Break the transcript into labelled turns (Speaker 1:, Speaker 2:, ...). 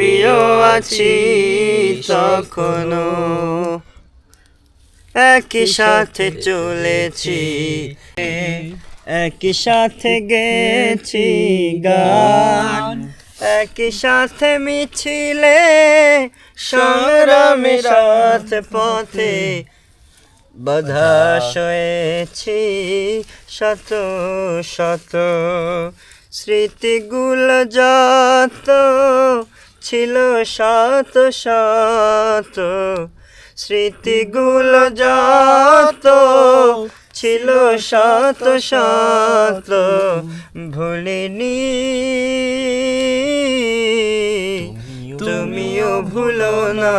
Speaker 1: আমিও আছি তখনো। একই সাথে চলেছি। একই সাথে গেছি গান। একই সাথে মিছিলে সংগ্রামে সাথে পথে বাধা সয়েছি শত শত স্মৃতিগুলো যত ছিল শত শত স্মৃতিগুলো যত ছিল শত শত ভুলিনি। তুমিও ভুলো না।